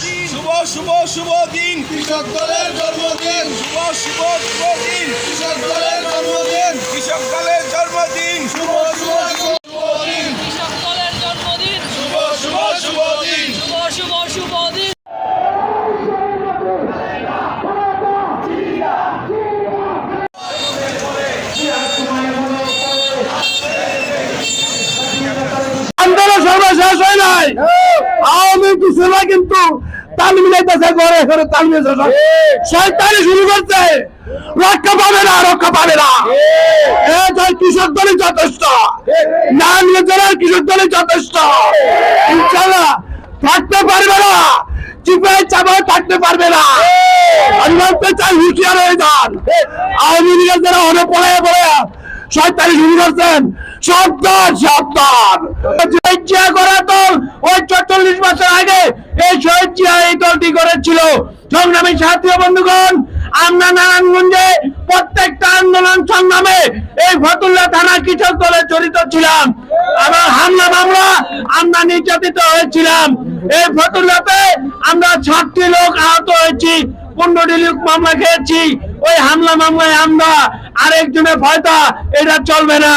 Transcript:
শুভ শুভ শুভ দিন। কৃষক দলের জন্মদিন। শুভ শুভ শুভ দিন। কৃষক দলের জন্মদিন। কৃষক দলের জন্মদিন। শুভ শুভ শুভ দিন। কৃষক দলের জন্মদিন। শুভ শুভ শুভ দিন। শুভ শুভ শুভ দিন। আন্দোলন সর্বশেষ হয় নাই। আওয়ামী কুশলা কিন্তু তাল মিলাইতেছে ঘরে ঘরে তাল শয়তানি শুরু করছে। রক্ষা পাবে না, রক্ষা পাবে না। কৃষক দলই যথেষ্ট। না কৃষক দলই যথেষ্ট। ইনশাল্লাহ থাকতে পারবে না। চিপায় থাকতে পারবে না। আমি চাই, হুঁশিয়ার হয়ে যান। আওয়ামী লীগের যারা পড়ে পড়ে শয়তানি শুরু করছেন এই দলটি করেছিল সংগ্রামী বন্ধুগণ, আমরা নারায়ণগঞ্জে প্রত্যেকটা আন্দোলন সংগ্রামে এই ফতুল্লা থানা কৃষক দলে জড়িত ছিলাম। এবং হামলা, মামলা, আমরা নির্যাতিত হয়েছিলাম। এই ফতুল্লাতে আমরা লোক আহত হয়েছি, পনেরোটি লোক মামলা খেয়েছি। ওই হামলা, মামলায় আমরা ফয়দা এটা চলবে না।